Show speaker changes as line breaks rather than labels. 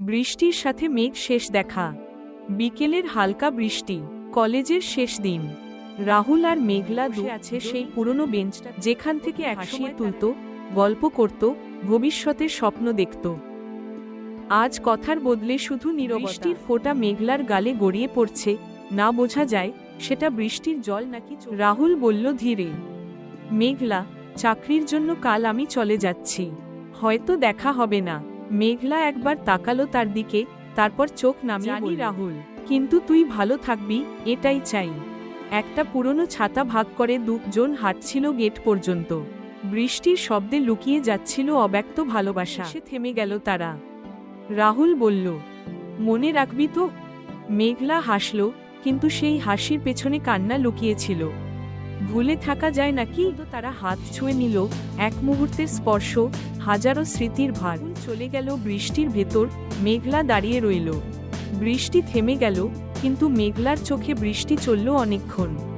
বৃষ্টির সাথে মেঘ শেষ দেখা। বিকেলের হালকা বৃষ্টি কলেজের শেষ দিন। রাহুল আর মেঘলা দু আছে সেই পুরনো বেঞ্চটা। যেখান থেকে একসময় তুলত গল্প করত ভবিষ্যতের স্বপ্ন দেখত। আজ কথার বদলে শুধু নিরবৃষ্টির ফোঁটা মেঘলার গালে গড়িয়ে পড়ছে। না বোঝা যায় সেটা বৃষ্টির জল নাকি রাহুল বলল ধীরে। মেঘলা চাকরির জন্য কাল আমি চলে যাচ্ছি। হয়তো দেখা হবে না। মেঘলা একবার তাকালো তার দিকে তারপর চোখ নামিয়ে রাহুল। কিন্তু তুই ভালো থাকবি এটাই চাই। একটা পুরনো ছাতা ভাগ করে দুজন হাঁটছিল গেট পর্যন্ত। বৃষ্টির শব্দে লুকিয়ে যাচ্ছিল অব্যক্ত ভালোবাসা। সে থেমে গেল তারা। রাহুল বলল মনে রাখবি তো? মেঘলা হাসল কিন্তু সেই হাসির পেছনে কান্না লুকিয়েছিল। ভুলে থাকা যায় নাকি? তারা হাত ছুঁয়ে নিল, এক মুহূর্তে স্পর্শ, হাজারো স্মৃতির ভার। চলে গেল বৃষ্টির ভেতর, মেঘলা দাঁড়িয়ে রইল। বৃষ্টি থেমে গেল, কিন্তু মেঘলার চোখে বৃষ্টি চলল অনেকক্ষণ।